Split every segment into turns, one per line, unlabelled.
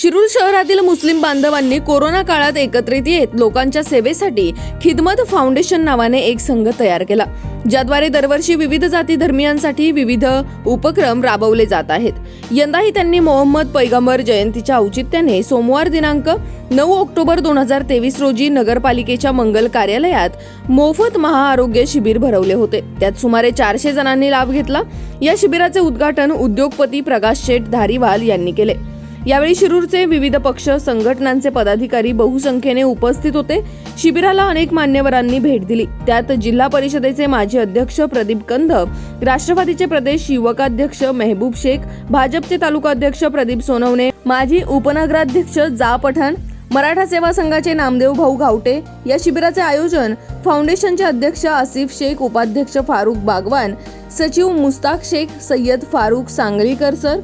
शिरूर शहरातील मुस्लिम बांधवांनी कोरोना काळात एकत्रित येत लोकांच्या सेवेसाठी खिदमत फाउंडेशन नावाने एक संघ तयार केला ज्याद्वारे दरवर्षी विविध जाती धर्मियांसाठी विविध उपक्रम राबवले जात आहेत. यंदाही त्यांनी मोहम्मद पैगंबर जयंतीच्या औचित्याने सोमवार दिनांक नऊ ऑक्टोबर दोन हजार तेवीस रोजी नगरपालिकेच्या मंगल कार्यालयात मोफत महाआरोग्य शिबिर भरवले होते. त्यात सुमारे चारशे जणांनी लाभ घेतला. या शिबिराचे उद्घाटन उद्योगपती प्रकाश शेठ धारीवाल यांनी केले. यावेळी शिरूरचे विविध पक्ष संघटनांचे पदाधिकारी बहुसंख्येने उपस्थित होते. शिबिराला अनेक मान्यवरांनी भेट दिली. त्यात जिल्हा परिषदेचे माजी अध्यक्ष प्रदीप कंध राष्ट्रवादीचे प्रदेश युवकाध्यक्ष मेहबूब शेख भाजपचे तालुकाध्यक्ष प्रदीप सोनवणे माजी उपनगराध्यक्ष जा पठाण मराठा सेवा संघाचे नामदेव भाऊ घावटे या शिबिराचे आयोजन फाउंडेशनचे अध्यक्ष आसिफ शेख उपाध्यक्ष फारुख बागवान सचिव मुस्ताक शेख सय्यद फारुख सांगलीकर सर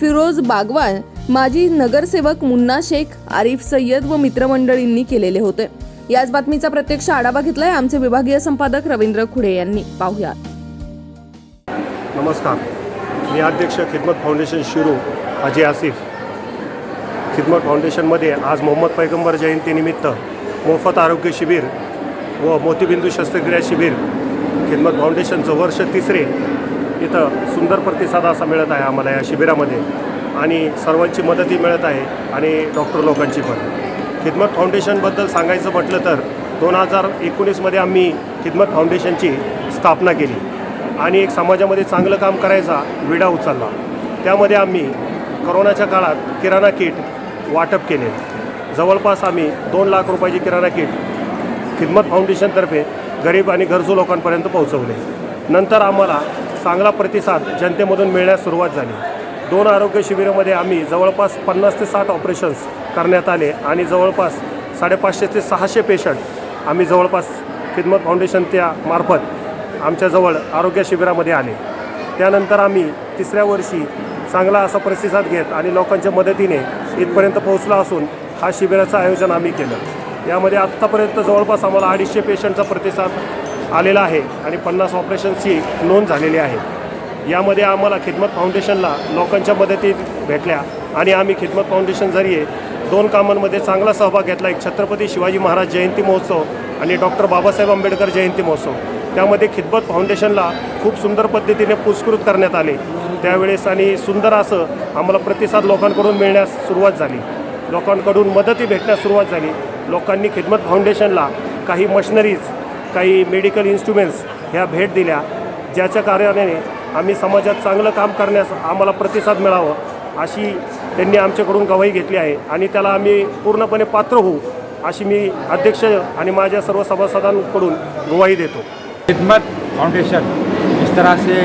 फिरोज बागवान माजी नगरसेवक मुन्ना शेख आरिफ सय्यद व मित्रमंडळींनी केलेले होते. याच बातमीचा प्रत्यक्ष आढावा घेतलाय आमचे विभागीय संपादक रवींद्र खुडे यांनी. पाहूया
नमस्कार. मी अध्यक्ष खिदमत फाउंडेशन शिरू अजय आसिफ. खिदमत फाउंडेशनमध्ये आज मोहम्मद पैगंबर जयंतीनिमित्त मोफत आरोग्य शिबिर व मोतीबिंदू शस्त्रक्रिया शिबिर खिदमत फाउंडेशनचं वर्ष तिसरे इथं सुंदर प्रतिसाद असा मिळत आहे आम्हाला या शिबिरामध्ये. आणि सर्वांची मदतही मिळत आहे आणि डॉक्टर लोकांची पण. खिदमत फाउंडेशनबद्दल सांगायचं म्हटलं तर दोन हजार एकोणीसमध्ये आम्ही खिदमत फाउंडेशनची स्थापना केली. आणि एक समाजामध्ये चांगलं काम करायचा विडा उचलला. त्यामध्ये आम्ही करोनाच्या काळात किराणा किट वाटप केले. जवळपास आम्ही दोन लाख रुपयाची किराणा किट खिदमत फाउंडेशनतर्फे गरीब आणि गरजू लोकांपर्यंत पोहोचवले. नंतर आम्हाला चांगला प्रतिसाद जनतेमधून मिळण्यास सुरुवात झाली. दोन आरोग्य शिबिरामध्ये आम्ही जवळपास पन्नास ते साठ ऑपरेशन्स करण्यात आले आणि जवळपास साडेपाचशे ते सहाशे पेशंट आम्ही जवळपास खिदमत फाउंडेशन त्या मार्फत आमच्याजवळ आरोग्य शिबिरामध्ये आले. त्यानंतर आम्ही तिसऱ्या वर्षी चांगला असा प्रतिसाद घेत आणि लोकांच्या मदतीने इथपर्यंत पोहोचला असून हा शिबिराचं आयोजन आम्ही केलं. यामध्ये आत्तापर्यंत जवळपास आम्हाला अडीचशे पेशंटचा प्रतिसाद आलेला आहे आणि पन्नास ऑपरेशन्सची नोंद झालेली आहे. यामध्ये आम्हाला खिदमत फाउंडेशनला लोकांच्या मदती भेटल्या आणि आम्ही खिदमत फाउंडेशन जरिये दोन कामांमध्ये चांगला सहभाग घेतला एक छत्रपती शिवाजी महाराज जयंती महोत्सव आणि डॉक्टर बाबासाहेब आंबेडकर जयंती महोत्सव त्यामध्ये खिदमत फाउंडेशनला खूप सुंदर पद्धतीने पुरस्कृत करण्यात आले. त्यावेळेस आणि सुंदर असं आम्हाला प्रतिसाद लोकांकडून मिळण्यास सुरुवात झाली. लोकांकडून मदती भेटण्यास सुरुवात झाली. लोकांनी खिदमत फाउंडेशनला काही मशिनरीज काही मेडिकल इन्स्ट्रुमेंट्स ह्या भेट दिल्या ज्याच्या कार्याने आम्ही समाजात चांगलं काम करण्यास आम्हाला प्रतिसाद मिळावं अशी त्यांनी आमच्याकडून गवाही घेतली आहे. आणि त्याला आम्ही पूर्णपणे पात्र होऊ अशी मी अध्यक्ष आणि माझ्या सर्व सभासदांकडून गवाही देतो.
खिदमत फाउंडेशन इस तरह से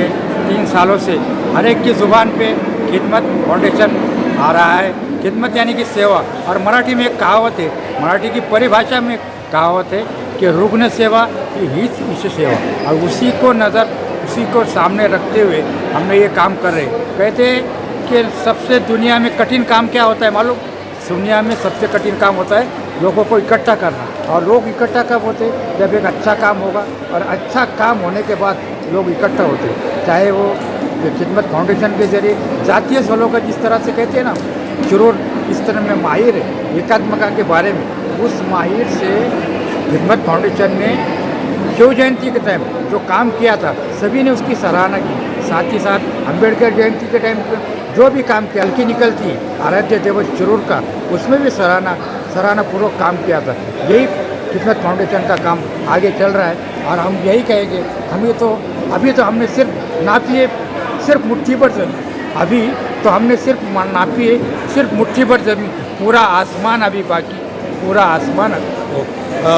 तीन सालों से हर एक की ज़ुबान पे खिदमत फाउंडेशन आ रहा है। खिदमत यानी कि सेवा और मराठी में एक कहावत है मराठी की परिभाषा में कहावत है कि रुग्ण सेवा हीच ईश सेवा। और उसी को नज़र उसी को सामने रखते हुए हमने ये काम कर रहे कहते हैं कि सबसे दुनिया में कठिन काम क्या होता है मालूम? दुनिया में सबसे कठिन काम होता है लोगों को इकट्ठा करना। और लोग इकट्ठा कब होते जब एक अच्छा काम होगा। और अच्छा काम होने के बाद लोग इकट्ठा होते चाहे वो खिदमत फाउंडेशन के ज़रिए, जातीय सलोका जिस तरह से कहते हैं ना ज़रूर इस तरह में माहिर है एकात्मका के बारे में, उस माहिर से खिदमत फाउंडेशन ने शिव जयंती के टाइम जो काम किया था, सभी ने उसकी सराहना की। साथ ही साथ अंबेडकर जयंती के टाइम पर जो भी काम किया, हल्की निकलती, आराध्य दिवस ज़रूर का, उसमें भी सराहना, सराहनापूर्वक काम किया था। यही खिदमत फाउंडेशन का काम आगे चल रहा है और हम यही कहेंगे, हमें तो अभी तो हमने सिर्फ़ नापी है, सिर्फ़ मुट्ठी पर ज़मीन। अभी तो हमने सिर्फ़ मा- नापी है, सिर्फ़ मुट्ठी पर ज़मीन। पूरा आसमान अभी बाकी, पूरा आसमान अभी।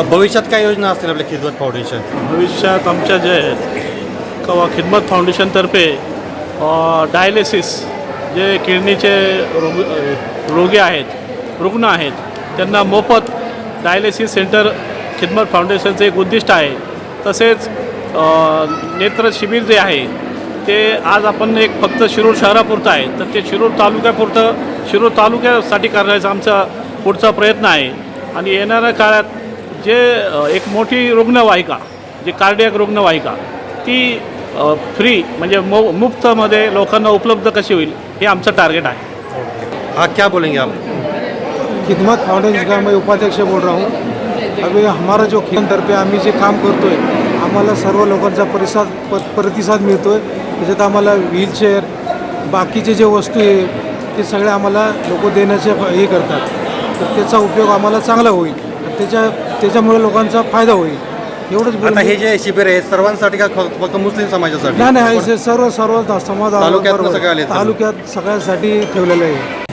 भविष्यात काय योजना असतील आपल्या खिदमत फाउंडेशन?
भविष्यात आमच्या जे आहेत खिदमत फाउंडेशनतर्फे डायलिसिस जे किडनीचे रोग रोगी आहेत रुग्ण आहेत त्यांना मोफत डायलिसिस सेंटर खिदमत फाउंडेशनचं एक उद्दिष्ट आहे. तसेच नेत्र शिबिर जे आहे ते आज आपण एक फक्त शिरूर शहरापुरतं आहे. तर ते शिरूर तालुक्यापुरतं शिरूर तालुक्यासाठी करण्याचा आमचा पुढचा प्रयत्न आहे. आणि येणाऱ्या काळात जे एक मोठी रुग्णवाहिका जी कार्डियक रुग्णवाहिका ती फ्री म्हणजे मो मुफ्तमध्ये लोकांना उपलब्ध कशी होईल हे आमचं टार्गेट आहे.
हाँ क्या बोलेंगे आप?
खिदमत फाउंडेशन का मैं उपाध्यक्ष बोल रहा हूँ। अभी हमारा जो तर्फे आम्ही जे काम करतो आहे आम्हाला सर्व लोकांचा परिसाद प प्रतिसाद मिळतो आहे त्याच्यात आम्हाला व्हीलचेअर बाकीचे जे वस्तू आहे ते सगळे आम्हाला लोक देण्याचे हे करतात. तर त्याचा उपयोग आम्हाला चांगला होईल त्याच्या त्याच्यामुळे लोकांचा फायदा होईल एवढंच
आता हे जे शिबिर आहे सर्वांसाठी का फ- फक्त मुस्लिम समाजासाठी
नाही नाही हे सर्व सर्व समाज
तालुक्यातनं. सगळे आलेत.
तालुक्यात सगळ्यांसाठी ठेवलेलं आहे